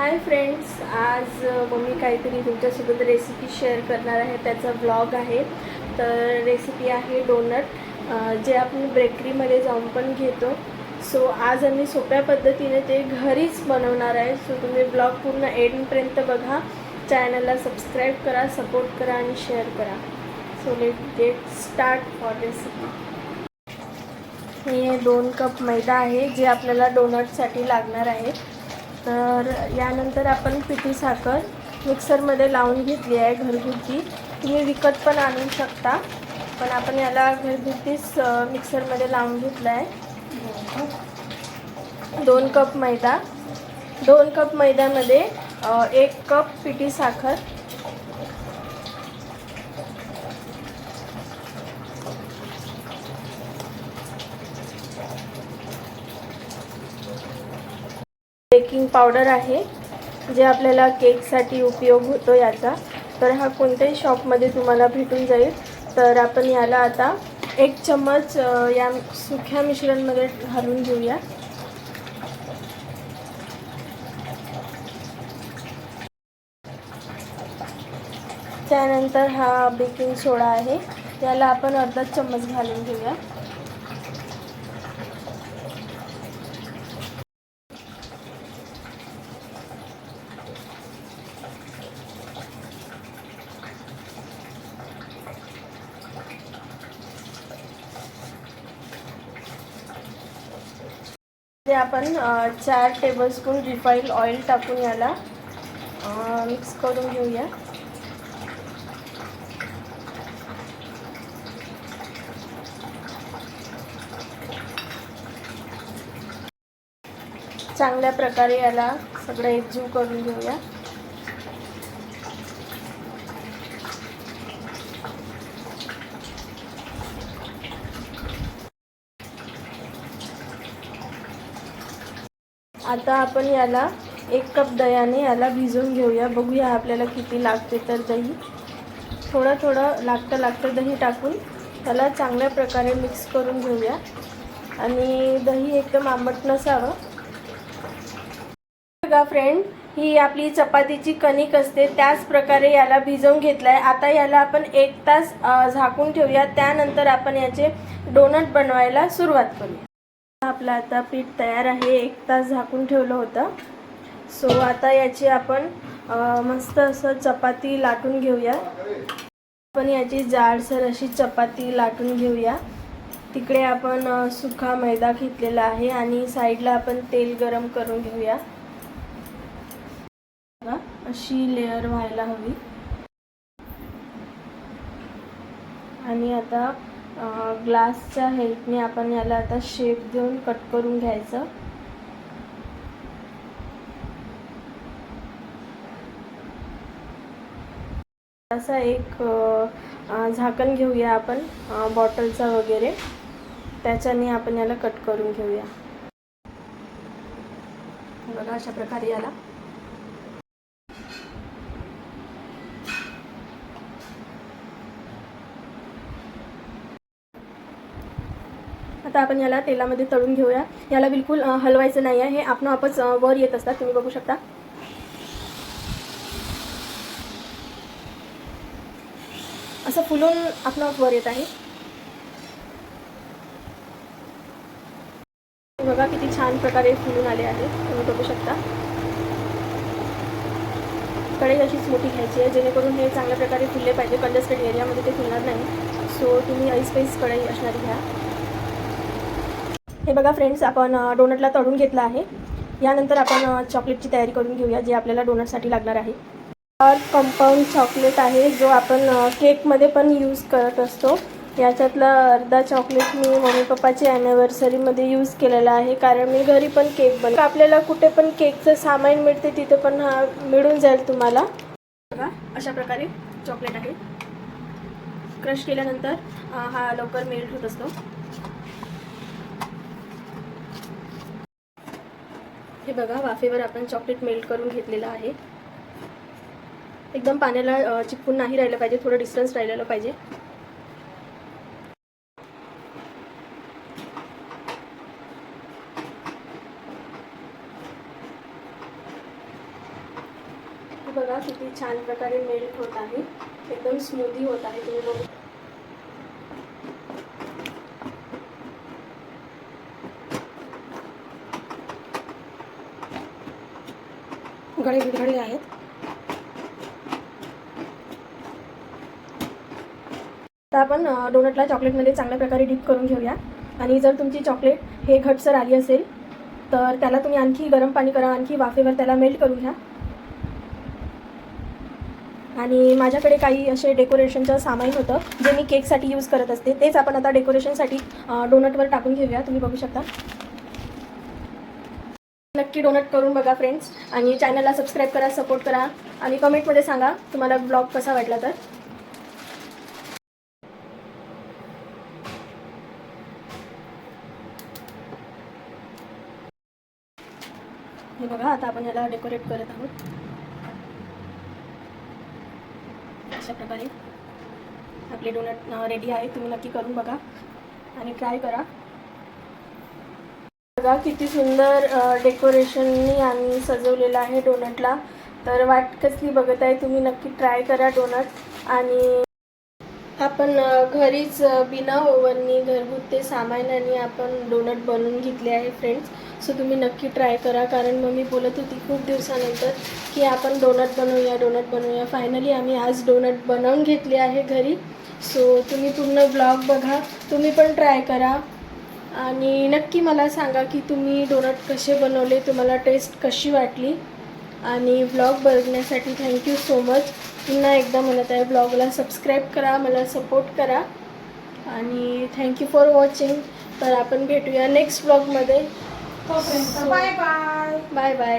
Hi friends आज mummy काहीतरी तुमच्यासोबत रेसिपी शेअर करणार आहे. त्याचा ब्लॉग आहे. तर रेसिपी आहे डोनट जे आपण बेकरीमध्ये जाऊन पण घेतो. सो आज आम्ही सोप्या पद्धतीने ते घरीच बनवणार आहे. सो तुम्ही ब्लॉग पूर्ण एंडपर्यंत बघा. चॅनलला सबस्क्राईब करा सपोर्ट करा आणि शेअर करा. So let get start for recipe हे दोन कप मैदा आहे जे आपल्याला डोनटसाठी लागणार आहे. तर यानंतर आपण पिठी साखर मिक्सरमध्ये लावून घेतली आहे घरगुती. तुम्ही विकत पण आणू शकता पण आपण याला घरगुतीच मिक्सरमध्ये लावून घेतलं आहे. दोन कप मैदा. दोन कप मैद्यामध्ये एक कप पिठी साखर. बेकिंग पावडर आहे जे आपल्याला केकसाठी उपयोग होतो याचा. तर हा कोणत्याही शॉपमध्ये तुम्हाला भेटून जाईल. तर आपण याला आता एक चम्मच या सुख्या मिश्रणमध्ये घालून घेऊया. त्यानंतर हा बेकिंग सोडा आहे. याला आपण अर्धा चम्मच घालून घेऊया. ते आपण चार टेबलस्पून रिफाईल ऑइल टाकून याला मिक्स करून घेऊया. चांगल्या प्रकारे याला सगळं एकजीव करून घेऊया. आता आपण याला एक कप दह्याने याला भिजवून घेऊया. बघूया आपल्याला किती लागते तर दही. थोडं थोडं लागतं लागतं दही टाकून त्याला चांगल्या प्रकारे मिक्स करून घेऊया. आणि दही एकदम आंबट नसावं. बघा फ्रेंड ही आपली चपातीची कणिक असते. त्याच प्रकारे याला भिजवून घेतलं आहे आता याला आपण एक तास झाकून ठेवूया. त्यानंतर आपण याचे डोनट बनवायला सुरुवात करूया. आपलं आता पीठ तयार आहे एक तास झाकून ठेवलं होतं. सो आता याची आपण मस्त असं चपाती लाटून घेऊया. आपण याची जाडसर अशी चपाती लाटून घेऊया. तिकडे आपण सुखा मैदा घेतलेला आहे आणि साईडला आपण तेल गरम करून घेऊया. अशी लेअर व्हायला हवी. आणि आता ग्लासच्या हेल्पने आपण याला आता शेप देऊन कट करून घ्यायचं. असा एक झाकण घेऊया आपण बॉटलचा वगैरे. त्याच्याने आपण याला कट करून घेऊया. बघा अशा प्रकारे याला. आता आपण याला तेलामध्ये तळून घेऊया. याला बिलकुल हलवायचं नाही आहे हे आपण आपच वर येत असतात. तुम्ही बघू शकता. असं फुलून आपण वर येत आहे. बघा किती छान प्रकारे फुलून आले आहे. तुम्ही बघू शकता. कढई अशीच मोठी घ्यायची आहे. जेणेकरून हे चांगल्या प्रकारे फुलले पाहिजे. कंडस्टेड एरियामध्ये ते फुलणार नाही. सो तुम्ही ऐसपैस कढई असणारी घ्या. हे बघा फ्रेंड्स आपण डोनटला तळून घेतला आहे. यानंतर आपण चॉकलेटची तयारी करून घेऊया जे आपल्याला डोनटसाठी लागणार आहे. कंपाऊंड चॉकलेट आहे जो आपण केकमध्ये पण यूज करत असतो. याच्यातला अर्धा चॉकलेट मी मम्मी पप्पाची ॲनिव्हर्सरीमध्ये यूज केलेला आहे कारण मी घरी पण केक बन आपल्याला कुठे पण केकचं सामान मिळते तिथे पण हा मिळून जाईल तुम्हाला. बघा अशा प्रकारे चॉकलेट आहे. क्रश केल्यानंतर हा लवकर मेल्ट होत असतो. बघा वाफेवर आपण चॉकलेट मेल्ट करून घेतलेलं आहे. एकदम पाण्याला चिपकून नाही राहिलं पाहिजे थोडं डिस्टन्स राहिलेलं पाहिजे. बघा किती छान प्रकारे मेल्ट होत आहे. एकदम स्मूदी होत आहे. तुम्ही बघू गळे विरघळले आहेत. आता आपण डोनटला चॉकलेटमध्ये चांगल्या प्रकारे डीप करून घेऊया. आणि जर तुमची चॉकलेट हे घटसर आली असेल तर त्याला तुम्ही आणखी गरम पाणी करा आणखी वाफेवर त्याला मेल्ट करून घ्या. आणि माझ्याकडे काही असे डेकोरेशनचं सामान होतं जे मी केकसाठी यूज करत असते. तेच आपण आता डेकोरेशनसाठी डोनटवर टाकून घेऊया. तुम्ही बघू शकता. नक्की डोनट करून बघा फ्रेंड्स आणि चॅनलला सबस्क्राईब करा सपोर्ट करा. आणि कमेंटमध्ये सांगा तुम्हाला ब्लॉग कसा वाटला तर. हे बघा आता आपण याला डेकोरेट करत आहोत. अशा प्रकारे. आपले डोनट रेडी आहे. तुम्ही नक्की करून बघा. आणि ट्राय करा. बघा किती सुंदर डेकोरेशननी आम्ही सजवलेलं आहे डोनटला तर वाट कसली बघत आहे तुम्ही नक्की ट्राय करा डोनट आणि आपण घरीच बिना ओव्हननी घरगुती सामानाने आपण डोनट बनवून घेतले आहे फ्रेंड्स सो तुम्ही नक्की ट्राय करा. कारण मम्मी बोलत होती खूप दिवसानंतर की आपण डोनट बनवूया डोनट बनवूया. फायनली आम्ही आज डोनट बनवून घेतले आहे घरी. सो तुम्ही पूर्ण ब्लॉग बघा. तुम्ही पण ट्राय करा. आणि नक्की मला सांगा की तुम्ही डोनट कसे बनवले तुम्हाला टेस्ट कशी वाटली? आणि ब्लॉग बघण्यासाठी थँक्यू सो मच पुन्हा एकदा म्हणत आहे ब्लॉगला सबस्क्राईब करा मला सपोर्ट करा. आणि थँक्यू फॉर वॉचिंग तर आपण भेटूया नेक्स्ट ब्लॉगमध्ये बाय बाय बाय बाय